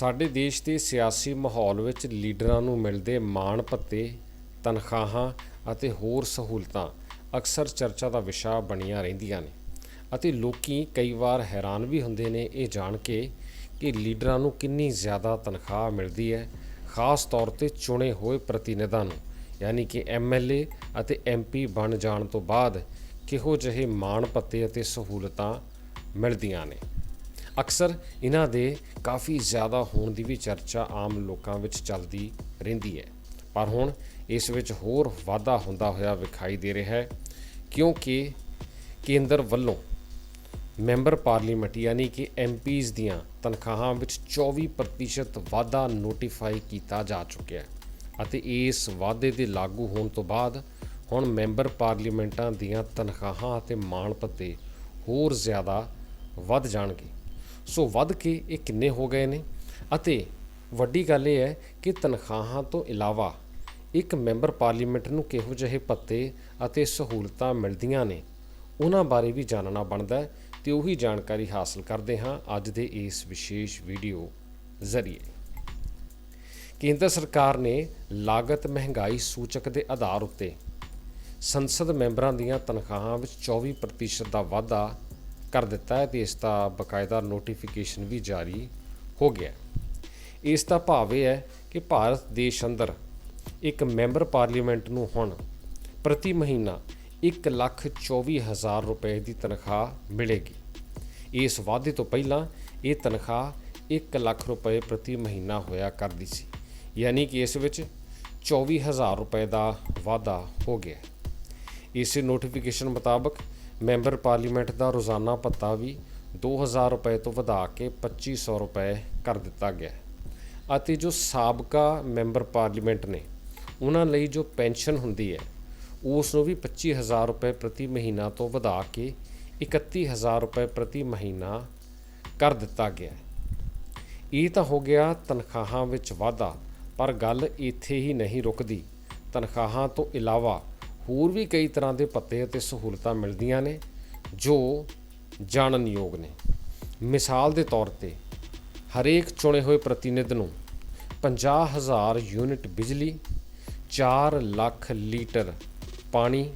ਸਾਡੇ ਦੇਸ਼ ਦੇ ਸਿਆਸੀ ਮਾਹੌਲ ਵਿੱਚ ਲੀਡਰਾਂ ਨੂੰ ਮਿਲਦੇ ਮਾਣ, ਭੱਤੇ, ਤਨਖਾਹਾਂ ਅਤੇ ਹੋਰ ਸਹੂਲਤਾਂ ਅਕਸਰ ਚਰਚਾ ਦਾ ਵਿਸ਼ਾ ਬਣੀਆਂ ਰਹਿੰਦੀਆਂ ਨੇ ਅਤੇ ਲੋਕੀ ਕਈ ਵਾਰ ਹੈਰਾਨ ਵੀ ਹੁੰਦੇ ਨੇ ਇਹ ਜਾਣ ਕੇ ਕਿ ਲੀਡਰਾਂ ਨੂੰ ਕਿੰਨੀ ਜ਼ਿਆਦਾ ਤਨਖਾਹ ਮਿਲਦੀ ਹੈ, ਖਾਸ ਤੌਰ ਤੇ ਚੁਣੇ ਹੋਏ ਪ੍ਰਤੀਨਿਧਾਂ ਨੂੰ, ਯਾਨੀ ਕਿ ਐਮਐਲਏ ਅਤੇ ਐਮਪੀ ਬਣ ਜਾਣ ਤੋਂ ਬਾਅਦ ਕਿਹੋ ਜਿਹੇ ਮਾਣ, ਭੱਤੇ ਅਤੇ ਸਹੂਲਤਾਂ ਮਿਲਦੀਆਂ ਨੇ। ਅਕਸਰ ਇਹਨਾਂ ਦੇ ਕਾਫੀ ਜ਼ਿਆਦਾ ਹੋਣ ਦੀ ਵੀ ਚਰਚਾ ਆਮ ਲੋਕਾਂ ਵਿੱਚ ਚੱਲਦੀ ਰਹਿੰਦੀ ਹੈ। ਪਰ ਹੁਣ ਇਸ ਵਿੱਚ ਹੋਰ ਵਾਧਾ ਹੁੰਦਾ ਹੋਇਆ ਵਿਖਾਈ ਦੇ ਰਿਹਾ ਹੈ, ਕਿਉਂਕਿ ਕੇਂਦਰ ਵੱਲੋਂ ਮੈਂਬਰ ਪਾਰਲੀਮੈਂਟ ਯਾਨੀ ਕਿ ਐਮਪੀਜ਼ ਦੀਆਂ ਤਨਖਾਹਾਂ ਵਿੱਚ 24% ਵਾਧਾ ਨੋਟੀਫਾਈ ਕੀਤਾ ਜਾ ਚੁੱਕਿਆ ਹੈ ਅਤੇ ਇਸ ਵਾਧੇ ਦੇ ਲਾਗੂ ਹੋਣ ਤੋਂ ਬਾਅਦ ਹੁਣ ਮੈਂਬਰ ਪਾਰਲੀਮੈਂਟਾਂ ਦੀਆਂ ਤਨਖਾਹਾਂ ਅਤੇ ਮਾਣ ਭੱਤੇ ਹੋਰ ਜ਼ਿਆਦਾ ਵੱਧ ਜਾਣਗੇ। ਸੋ ਵੱਧ ਕੇ ਇਹ ਕਿੰਨੇ ਹੋ ਗਏ ਨੇ? ਅਤੇ ਵੱਡੀ ਗੱਲ ਇਹ ਹੈ ਕਿ ਤਨਖਾਹਾਂ ਤੋਂ ਇਲਾਵਾ ਇੱਕ ਮੈਂਬਰ ਪਾਰਲੀਮੈਂਟ ਨੂੰ ਕਿਹੋ ਜਿਹੇ ਭੱਤੇ ਅਤੇ ਸਹੂਲਤਾਂ ਮਿਲਦੀਆਂ ਨੇ? ਉਹਨਾਂ ਬਾਰੇ ਵੀ ਜਾਣਨਾ ਬਣਦਾ ਹੈ ਤੇ ਉਹੀ ਜਾਣਕਾਰੀ ਹਾਸਲ ਕਰਦੇ ਹਾਂ ਅੱਜ ਦੇ ਇਸ ਵਿਸ਼ੇਸ਼ ਵੀਡੀਓ ਜ਼ਰੀਏ। ਕੇਂਦਰ ਸਰਕਾਰ ਨੇ ਲਾਗਤ ਮਹਿੰਗਾਈ ਸੂਚਕ ਦੇ ਆਧਾਰ ਉੱਤੇ ਸੰਸਦ ਮੈਂਬਰਾਂ ਦੀਆਂ ਤਨਖਾਹਾਂ ਵਿੱਚ 24% ਦਾ ਵਾਧਾ ਕਰ ਦਿੱਤਾ ਹੈ ਤੇ ਇਸ ਦਾ ਬਕਾਇਦਾ ਨੋਟੀਫਿਕੇਸ਼ਨ ਵੀ ਜਾਰੀ ਹੋ ਗਿਆ ਇਸ ਦਾ ਭਾਵ ਇਹ ਹੈ ਕਿ ਭਾਰਤ ਦੇਸ਼ ਅੰਦਰ ਇੱਕ ਮੈਂਬਰ ਪਾਰਲੀਮੈਂਟ ਨੂੰ ਹੁਣ ਪ੍ਰਤੀ ਮਹੀਨਾ 1 ਲੱਖ 24 ਹਜ਼ਾਰ ਰੁਪਏ ਦੀ ਤਨਖਾਹ ਮਿਲੇਗੀ। ਇਸ ਵਾਅਦੇ ਤੋਂ ਪਹਿਲਾਂ ਇਹ ਤਨਖਾਹ 1 ਲੱਖ ਰੁਪਏ ਪ੍ਰਤੀ ਮਹੀਨਾ ਹੋਇਆ ਕਰਦੀ ਸੀ, ਯਾਨੀ ਕਿ ਇਸ ਵਿੱਚ 24000 ਰੁਪਏ ਦਾ ਵਾਧਾ ਹੋ ਗਿਆ ਇਸੇ ਨੋਟੀਫਿਕੇਸ਼ਨ ਮੁਤਾਬਕ ਮੈਂਬਰ ਪਾਰਲੀਮੈਂਟ ਦਾ ਰੋਜ਼ਾਨਾ ਭੱਤਾ ਵੀ 2000 ਰੁਪਏ ਤੋਂ ਵਧਾ ਕੇ 2500 ਰੁਪਏ ਕਰ ਦਿੱਤਾ ਗਿਆ। ਅਤੇ ਜੋ ਸਾਬਕਾ ਮੈਂਬਰ ਪਾਰਲੀਮੈਂਟ ਨੇ, ਉਹਨਾਂ ਲਈ ਜੋ ਪੈਨਸ਼ਨ ਹੁੰਦੀ ਹੈ ਉਸ ਨੂੰ ਵੀ 25000 ਰੁਪਏ ਪ੍ਰਤੀ ਮਹੀਨਾ ਤੋਂ ਵਧਾ ਕੇ 31000 ਰੁਪਏ ਪ੍ਰਤੀ ਮਹੀਨਾ ਕਰ ਦਿੱਤਾ ਗਿਆ। ਇਹ ਤਾਂ ਹੋ ਗਿਆ ਤਨਖਾਹਾਂ ਵਿੱਚ ਵਾਧਾ, ਪਰ ਗੱਲ ਇੱਥੇ ਹੀ ਨਹੀਂ ਰੁਕਦੀ। ਤਨਖਾਹਾਂ ਤੋਂ ਇਲਾਵਾ ਹੋਰ ਵੀ ਕਈ ਤਰ੍ਹਾਂ ਦੇ ਪੱਤੇ ਅਤੇ ਸਹੂਲਤਾਂ ਮਿਲਦੀਆਂ ਨੇ ਜੋ ਜਾਣਨਯੋਗ ਨੇ। ਮਿਸਾਲ ਦੇ ਤੌਰ ਤੇ, ਹਰੇਕ ਚੁਣੇ ਹੋਏ ਪ੍ਰਤੀਨਿਧ ਨੂੰ 50000 ਯੂਨਿਟ ਬਿਜਲੀ 4 ਲੱਖ ਲੀਟਰ ਪਾਣੀ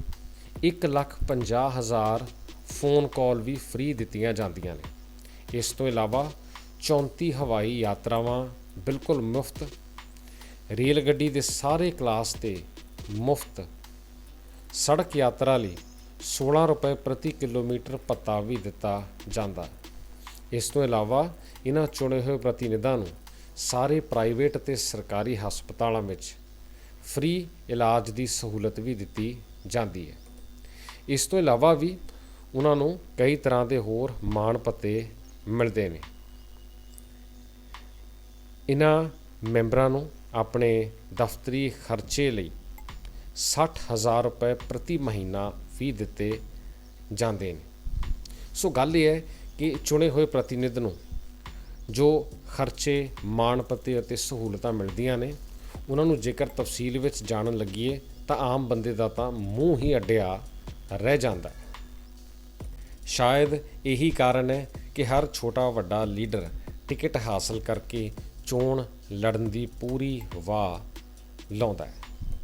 1 ਲੱਖ 50 ਹਜ਼ਾਰ ਫੋਨ ਕਾਲ ਵੀ ਫ੍ਰੀ ਦਿੱਤੀਆਂ ਜਾਂਦੀਆਂ ਨੇ। ਇਸ ਤੋਂ ਇਲਾਵਾ 34 ਹਵਾਈ ਯਾਤਰਾਵਾਂ ਬਿਲਕੁਲ ਮੁਫਤ ਰੇਲ ਗੱਡੀ ਦੇ ਸਾਰੇ ਕਲਾਸ ਤੇ ਮੁਫਤ ਸੜਕ ਯਾਤਰਾ ਲਈ 16 ਰੁਪਏ ਪ੍ਰਤੀ ਕਿਲੋਮੀਟਰ ਭੱਤਾ ਵੀ ਦਿੱਤਾ ਜਾਂਦਾ। ਇਸ ਤੋਂ ਇਲਾਵਾ ਇਹਨਾਂ ਚੁਣੇ ਹੋਏ ਪ੍ਰਤੀਨਿਧਾਂ ਨੂੰ ਸਾਰੇ ਪ੍ਰਾਈਵੇਟ ਤੇ ਸਰਕਾਰੀ ਹਸਪਤਾਲਾਂ ਵਿੱਚ ਫ੍ਰੀ ਇਲਾਜ ਦੀ ਸਹੂਲਤ ਵੀ ਦਿੱਤੀ ਜਾਂਦੀ ਹੈ। ਇਸ ਤੋਂ ਇਲਾਵਾ ਵੀ ਉਹਨਾਂ ਨੂੰ ਕਈ ਤਰ੍ਹਾਂ ਦੇ ਹੋਰ ਮਾਣ ਪੱਤੇ ਮਿਲਦੇ ਨੇ। ਇਹਨਾਂ ਮੈਂਬਰਾਂ ਨੂੰ ਆਪਣੇ ਦਫ਼ਤਰੀ ਖਰਚੇ ਲਈ 60000 ਰੁਪਏ ਪ੍ਰਤੀ ਮਹੀਨਾ ਵੀ ਦਿੱਤੇ ਜਾਂਦੇ ਨੇ। ਸੋ ਗੱਲ ਇਹ ਹੈ ਕਿ ਚੁਣੇ ਹੋਏ ਪ੍ਰਤੀਨਿਧ ਨੂੰ ਜੋ ਖਰਚੇ, ਮਾਣਪੱਤੇ ਅਤੇ ਸਹੂਲਤਾਂ ਮਿਲਦੀਆਂ ਨੇ, ਉਹਨਾਂ ਨੂੰ ਜੇਕਰ ਤਫਸੀਲ ਵਿੱਚ ਜਾਣਨ ਲੱਗੀਏ ਤਾਂ ਆਮ ਬੰਦੇ ਦਾ ਤਾਂ ਮੂੰਹ ਹੀ ਅੱਡਿਆ ਰਹਿ ਜਾਂਦਾ ਹੈ। ਸ਼ਾਇਦ ਇਹੀ ਕਾਰਨ ਹੈ ਕਿ ਹਰ ਛੋਟਾ ਵੱਡਾ ਲੀਡਰ ਟਿਕਟ ਹਾਸਲ ਕਰਕੇ ਚੋਣ ਲੜਨ ਦੀ ਪੂਰੀ ਵਾਹ ਲਾਉਂਦਾ ਹੈ।